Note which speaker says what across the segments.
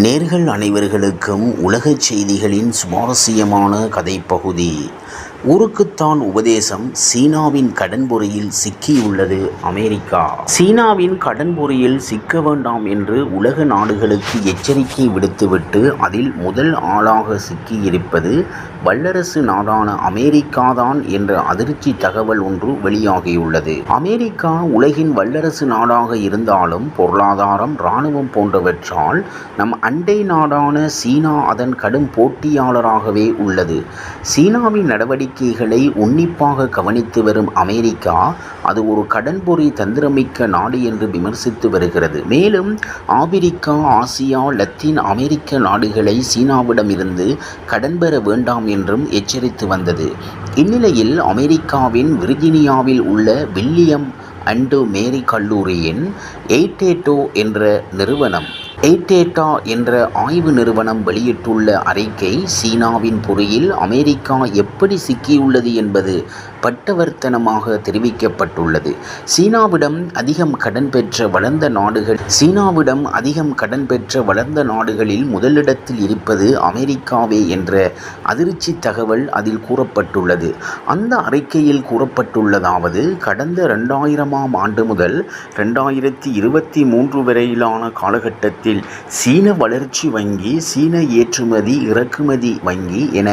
Speaker 1: நேர்கள் அனைவர்களுக்கும் உலகச் செய்திகளின் சுவாரஸ்யமான கதைப்பகுதி. ஊருக்குத்தான் உபதேசம் சீனாவின் கடன்பொறியில் சிக்கியுள்ளது அமெரிக்கா. சீனாவின் கடன்பொறியில் சிக்க வேண்டாம் என்று உலக நாடுகளுக்கு எச்சரிக்கை விடுத்துவிட்டு அதில் முதல் ஆளாக சிக்கியிருப்பது வல்லரசு நாடான அமெரிக்காதான் என்ற அதிர்ச்சி தகவல் ஒன்று வெளியாகியுள்ளது. அமெரிக்கா உலகின் வல்லரசு நாடாக இருந்தாலும் பொருளாதாரம் இராணுவம் போன்றவற்றால் நம் அண்டை நாடான சீனா அதன் கடும் போட்டியாளராகவே உள்ளது. சீனாவின் நடவடிக்கை நடவடிக்கைகளை உன்னிப்பாக கவனித்து வரும் அமெரிக்கா அது ஒரு கடன்பொறி தந்திரமிக்க நாடு என்று விமர்சித்து வருகிறது. மேலும் ஆபிரிக்கா ஆசியா லத்தீன் அமெரிக்க நாடுகளை சீனாவிடமிருந்து கடன் பெற வேண்டாம் என்றும் எச்சரித்து வந்தது. இந்நிலையில் அமெரிக்காவின் விர்ஜினியாவில் உள்ள வில்லியம் அண்டு மேரி கல்லூரியின் எய்டேட்டோ என்ற நிறுவனம் எய்டேட்டா என்ற ஆய்வு நிறுவனம் வெளியிட்டுள்ள அறிக்கை சீனாவின் பொறியில் அமெரிக்கா எப்படி சிக்கியுள்ளது என்பது பட்டவர்த்தனமாக தெரிவிக்கப்பட்டுள்ளது. சீனாவிடம் அதிகம் கடன் பெற்ற வளர்ந்த நாடுகள் சீனாவிடம் அதிகம் கடன் பெற்ற வளர்ந்த நாடுகளில் முதலிடத்தில் இருப்பது அமெரிக்காவே என்ற அதிர்ச்சி தகவல் அதில் கூறப்பட்டுள்ளது. அந்த அறிக்கையில் கூறப்பட்டுள்ளதாவது கடந்த ரெண்டாயிரமாம் ஆண்டு முதல் ரெண்டாயிரத்தி இருபத்தி மூன்று வரையிலான காலகட்டத்தில் சீன வளர்ச்சி வங்கி சீன ஏற்றுமதி இறக்குமதி வங்கி என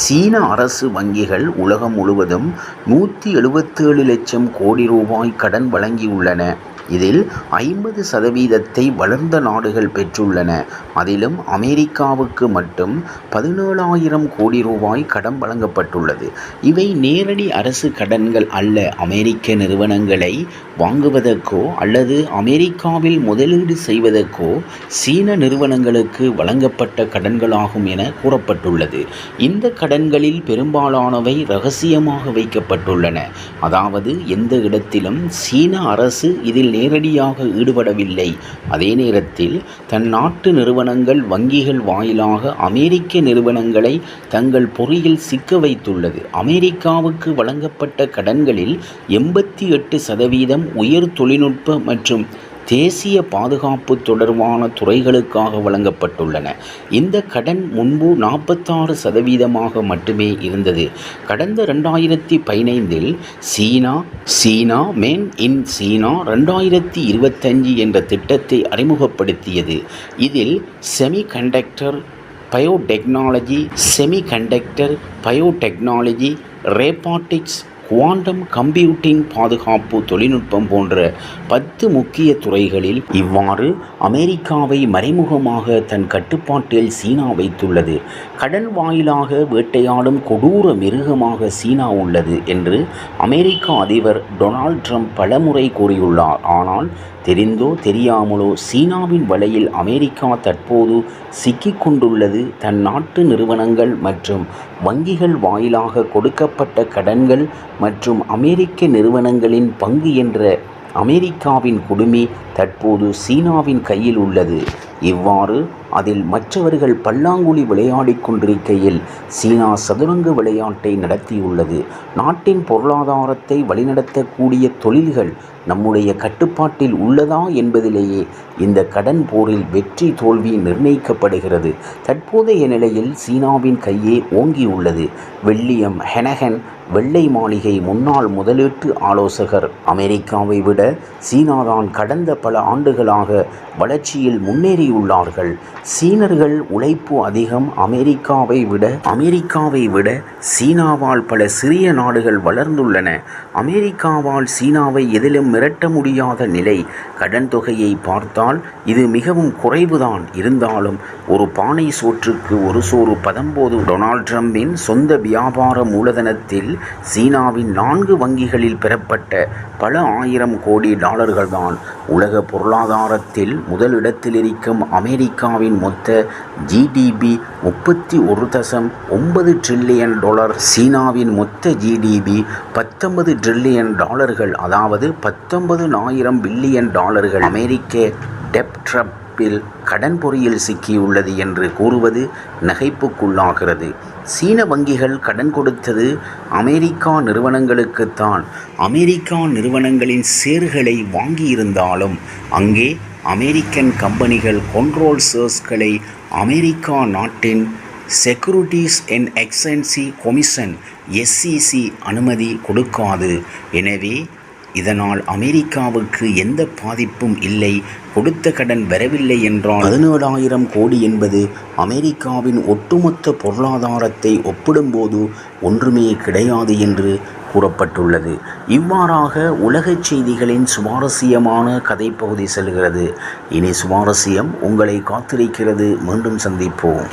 Speaker 1: சீன அரசு வங்கிகள் உலகம் முழுவதும் நூற்றி எழுபத்தேழு லட்சம் கோடி ரூபாய் கடன் வழங்கியுள்ளன. இதில் ஐம்பது சதவீதத்தை வளர்ந்த நாடுகள் பெற்றுள்ளன. அதிலும் அமெரிக்காவுக்கு மட்டும் பதினேழாயிரம் கோடி ரூபாய் கடன் வழங்கப்பட்டுள்ளது. இவை நேரடி அரசு கடன்கள் அல்ல. அமெரிக்க நிறுவனங்களை வாங்குவதற்கோ அல்லது அமெரிக்காவில் முதலீடு செய்வதற்கோ சீன நிறுவனங்களுக்கு வழங்கப்பட்ட கடன்களாகும் என கூறப்பட்டுள்ளது. இந்த கடன்களில் பெரும்பாலானவை ரகசியமாக வைக்கப்பட்டுள்ளன. அதாவது எந்த இடத்திலும் சீன அரசு இதில் நேரடியாக ஈடுபடவில்லை. அதே நேரத்தில் தன் நாட்டு நிறுவனங்கள் வங்கிகள் வாயிலாக அமெரிக்க நிறுவனங்களை தங்கள் பொறியில் சிக்க வைத்துள்ளது. அமெரிக்காவுக்கு வழங்கப்பட்ட கடன்களில் எண்பத்தி எட்டு சதவீதம் உயர் தொழில்நுட்ப மற்றும் தேசிய பாதுகாப்பு தொடர்பான துறைகளுக்காக வழங்கப்பட்டுள்ளன. இந்த கடன் முன்பு நாற்பத்தாறு சதவீதமாக மட்டுமே இருந்தது. கடந்த ரெண்டாயிரத்தி பதினைந்தில் சீனா சீனா மேன் இன் சீனா ரெண்டாயிரத்தி இருபத்தஞ்சு என்ற திட்டத்தை அறிமுகப்படுத்தியது. இதில் semiconductor biotechnology semiconductor biotechnology robotics quantum computing பாதுகாப்பு தொழில்நுட்பம் போன்ற பத்து முக்கிய துறைகளில் இவ்வாறு அமெரிக்காவை மறைமுகமாக தன் கட்டுப்பாட்டில் சீனா வைத்துள்ளது. கடல் வாயிலாக வேட்டையாடும் கொடூர மிருகமாக சீனா உள்ளது என்று அமெரிக்க அதிபர் டொனால்ட் ட்ரம்ப் பலமுறை கூறியுள்ளார். ஆனால் தெரிந்தோ தெரியாமலோ சீனாவின் வலையில் அமெரிக்கா தற்போது சிக்கிக்கொண்டுள்ளது தன் நாட்டு நிறுவனங்கள் மற்றும் வங்கிகள் வாயிலாக கொடுக்கப்பட்ட கடன்கள் மற்றும் அமெரிக்க நிறுவனங்களின் பங்கு என்ற அமெரிக்காவின் குடுமி தற்போது சீனாவின் கையில் உள்ளது. இவ்வாறு அதில் மற்றவர்கள் பல்லாங்குழி விளையாடிக் கொண்டிருக்கையில் சீனா சதுரங்க விளையாட்டை நடத்தியுள்ளது. நாட்டின் பொருளாதாரத்தை வழிநடத்தக்கூடிய தொழில்கள் நம்முடைய கட்டுப்பாட்டில் உள்ளதா என்பதிலேயே இந்த கடன் போரில் வெற்றி தோல்வி நிர்ணயிக்கப்படுகிறது. தற்போதைய நிலையில் சீனாவின் கையே ஓங்கியுள்ளது. வெள்ளியம் ஹெனகன் வெள்ளை மாளிகை முன்னாள் முதலீட்டு ஆலோசகர். அமெரிக்காவை விட சீனாதான் கடந்த பல ஆண்டுகளாக வளர்ச்சியில் முன்னேறியுள்ளார்கள். சீனர்கள் உழைப்பு அதிகம் அமெரிக்காவை விட அமெரிக்காவை விட சீனாவால் பல சிறிய நாடுகள் வளர்ந்துள்ளன. அமெரிக்காவால் சீனாவை எதிலும் மிரட்ட முடியாத நிலை கடன் தொகையை பார்த்தால் இது மிகவும் குறைவுதான். இருந்தாலும் ஒரு பானை சோற்றுக்கு ஒரு சோறு பதம்போது டொனால்ட் ட்ரம்பின் சொந்த வியாபார மூலதனத்தில் சீனாவின் நான்கு வங்கிகளில் பெறப்பட்ட பல ஆயிரம் கோடி டாலர்கள்தான் உலக பொருளாதாரத்தில் முதலிடத்தில் இருக்கும் அமெரிக்காவின் மொத்த ஜிடிபி முப்பத்தி ஒரு தசம் ஒன்பது ட்ரில்லியன் டாலர் சீனாவின் மொத்த ஜிடிபி பத்தொன்பது ட்ரில்லியன் டாலர்கள் அதாவது பத்தொன்பது ஆயிரம் பில்லியன் டாலர்கள். அமெரிக்க டெப்ட்ரப்பில் கடன் பொறியில் சிக்கியுள்ளது என்று கூறுவது நகைப்புக்குள்ளாகிறது. சீன வங்கிகள் கடன் கொடுத்தது அமெரிக்கா நிறுவனங்களுக்குத்தான். அமெரிக்கா நிறுவனங்களின் சேர்களை வாங்கியிருந்தாலும் அங்கே அமெரிக்கன் கம்பெனிகள் கொண்ட்ரோல் சேர்ஸ்களை அமெரிக்கா நாட்டின் securities and exchange commission SEC அனுமதி கொடுக்காது. எனவே இதனால் அமெரிக்காவுக்கு எந்த பாதிப்பும் இல்லை கொடுத்த கடன் வரவில்லை என்றால் பதினேழாயிரம் கோடி என்பது அமெரிக்காவின் ஒட்டுமொத்த பொருளாதாரத்தை ஒப்பிடும்போது ஒன்றுமே கிடையாது என்று கூறப்பட்டுள்ளது. இவ்வாறாக உலகச் செய்திகளின் சுவாரஸ்யமான கதைப்பகுதி செல்கிறது. இனி சுவாரஸ்யம் உங்களை காத்திருக்கிறது. மீண்டும் சந்திப்போம்.